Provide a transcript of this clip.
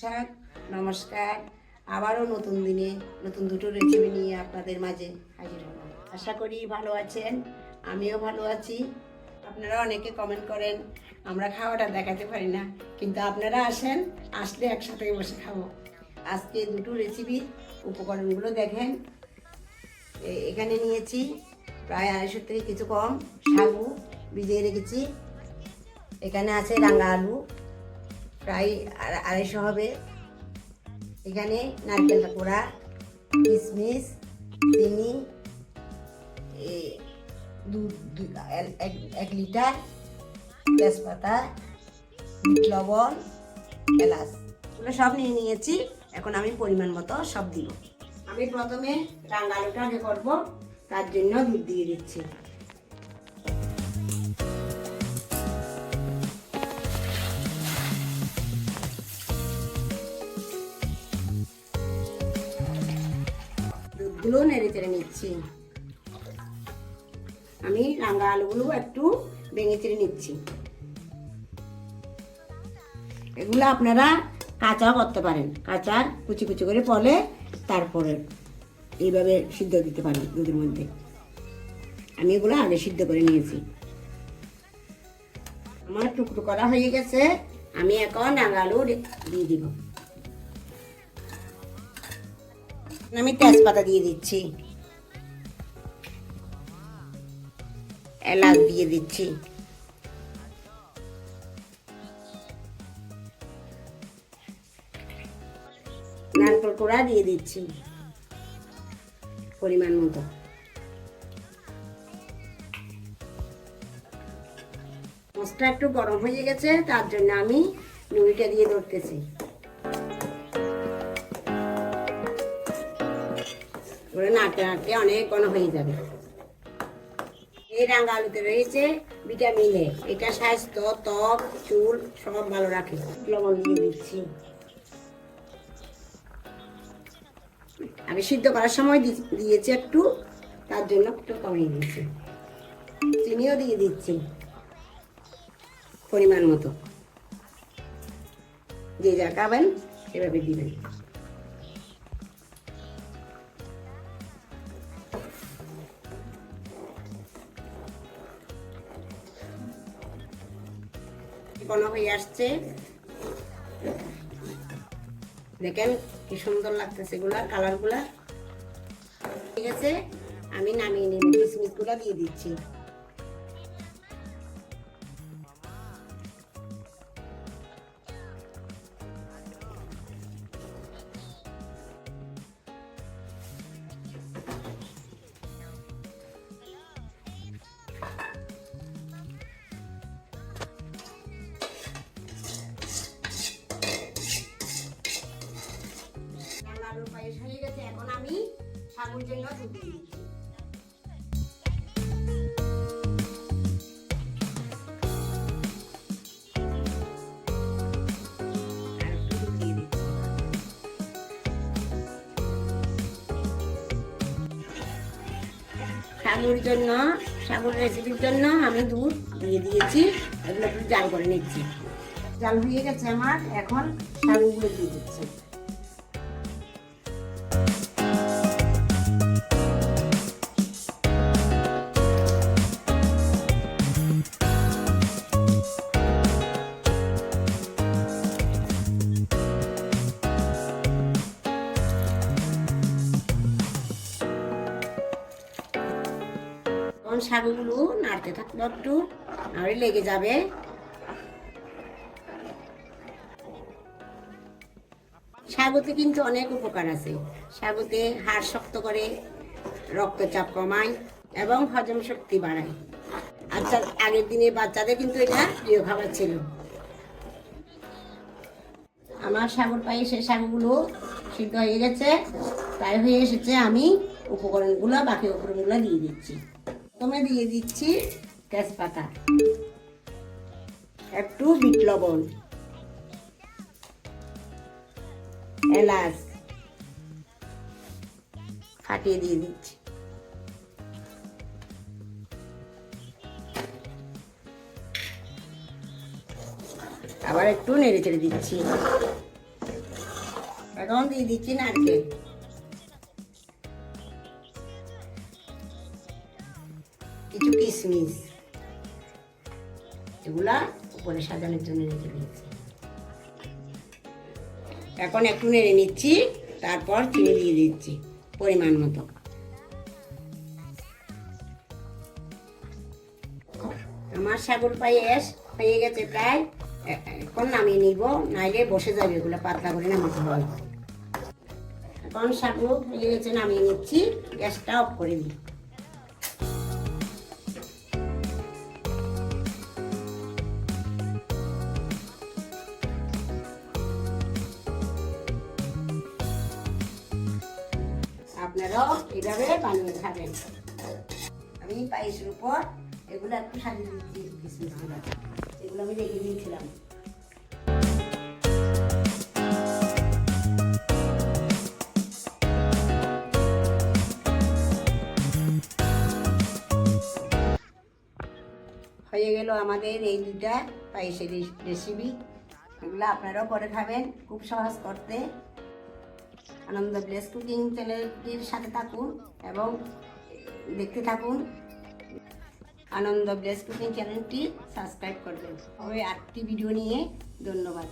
Sir, নমস্কার। আবারও নতুন দিনে নতুন দুটো রেসিপি নিয়ে আপনাদের মাঝে হাজির হলাম। আশা করি ভালো আছেন, আমিও ভালো আছি। আপনারা অনেকে কমেন্ট করেন, আমরা খাওয়াটা দেখাতে পারি না, কিন্তু আপনারা আসেন, আসলে একসাথে বসে খাব। আজকে দুটো রেসিপি উপকরণগুলো দেখেন। এখানে নিয়েছি প্রায় আড়াইশো থেকে কিছু কম সাগু ভিজিয়ে রেখেছি। এখানে আছে রাঙা আলু প্রায় আড়াইশো হবে। এখানে নারকেল কোড়া কিশমিশ চিনি দুধ এক- লিটার তেজপাতা লবণ, এলাচ। এগুলো সব নিয়ে নিয়েছি। এখন আমি পরিমাণ মতো সব দিব। আমি প্রথমে রাঙা আলুটা আগে করব। তার জন্য দুধ দিয়ে দিচ্ছি। দুধগুলো নেড়ে চেড়ে নিচ্ছি। আমি রাঙা আলুগুলো একটু ভেঙে চেড়ে নিচ্ছি। এগুলো আপনারা কাঁচা করতে পারেন। কাঁচা কুচি কুচি করে পলে তারপরে এইভাবে সিদ্ধ দিতে পারেন দুধের মধ্যে। আমি এগুলো আগে সিদ্ধ করে নিয়েছি। আমার টুকরো করা হয়ে গেছে। আমি এখন রাঙা আলু দিয়ে দিব। আমি তেজপাতা দিয়ে দিচ্ছি। এলাচ দিয়ে দিচ্ছি। নারকেল কোড়া দিয়ে দিচ্ছি। পরিমাণ মতো। মশলা একটু গরম হয়ে গেছে, তার জন্য আমি নুড়িটা দিয়ে ধরতেছি। করে নাড়তে নাড়তে অনেক ঘন হয়ে যাবে। এই রাঙা আলুতে রয়েছে ভিটামিন এ। এটা স্বাস্থ্য, ত্বক, চুল সব ভালো রাখে। লবণ দিয়ে দিচ্ছি। আমি সিদ্ধ করার সময় দিয়েছি একটু, তার জন্য একটু কমিয়ে দিয়েছি। চিনিও দিয়ে দিচ্ছি, পরিমাণ মতো। যে যা খাবেন, সেভাবে দিবেন। ঘন হয়ে আসছে। দেখেন কি সুন্দর লাগতেছে এগুলা কালারগুলা। ঠিক আছে, আমি নামিয়ে নিব কিসমিসগুলা দিয়ে দিচ্ছি। আলুর পায়েস হয়ে গেছে, এখন আমি সাগুর জন্য। সাগুর জন্য রেসিপির জন্য আমি দুধ দিয়ে দিয়েছি, এগুলো জাল করে নিচ্ছি জাল হয়ে গেছে আমার, এখন সাগুগুলো দিয়ে দিচ্ছি শাকগুলো নাড়তে থাকল একটু নাহলে লেগে যাবে। সাগুতে কিন্তু অনেক উপকার আছে। সাগুতে হাড় শক্ত করে, রক্তচাপ কমায় এবং হজম শক্তি বাড়ায়। আচ্ছা আগের দিনে বাচ্চাদের কিন্তু এটা প্রিয় খাবার ছিল। আমার সাগর পায়ে সে শাকগুলো সিদ্ধ হয়ে গেছে। তাই হয়ে এসেছে, আমি উপকরণগুলো, বাকি উপকরণগুলো দিয়ে দিচ্ছি। প্রথমে দিয়ে দিচ্ছি তেজপাতা। একটু বিট লবণ। এলাচ। ফাটিয়ে দিয়ে দিচ্ছি। আবার একটু নেড়ে চেড়ে দিচ্ছি। এখন দিয়ে দিচ্ছি নারকেল। কিছু কিশমিশ এগুলা উপরে সাজানোর জন্য রেখে দিয়েছি। এখন একটু নেড়ে নিচ্ছি, তারপর চিনি দিয়ে দিচ্ছি, পরিমাণ মতো। আমার সাগর পায়েস হয়ে গেছে প্রায় এখন নামিয়ে নিব, নাইলে বসে যাবে, এগুলো পাতলা করে নামাতে হয়। এখন সাগর হয়ে গেছে, নামিয়ে নিচ্ছি, গ্যাসটা অফ করে দিই। আপনারাও এইভাবে বানিয়ে খাবেন। আমি পায়েসের উপর এগুলো একটু সাজিয়ে কিসমিসগুলো এগুলো আমি রেখে দিয়েছিলাম। হয়ে গেল আমাদের এই দুটা পায়েসের রেসিপি এগুলো আপনারাও করে খাবেন, খুব সহজ করতে। আনন্দ ব্লেস। কুকিং চ্যানেলটির সাথে থাকুন এবং দেখতে থাকুন। আনন্দ ব্লেস কুকিং চ্যানেলটি সাবস্ক্রাইব করবেন। ওই আটটি ভিডিও নিয়ে ধন্যবাদ।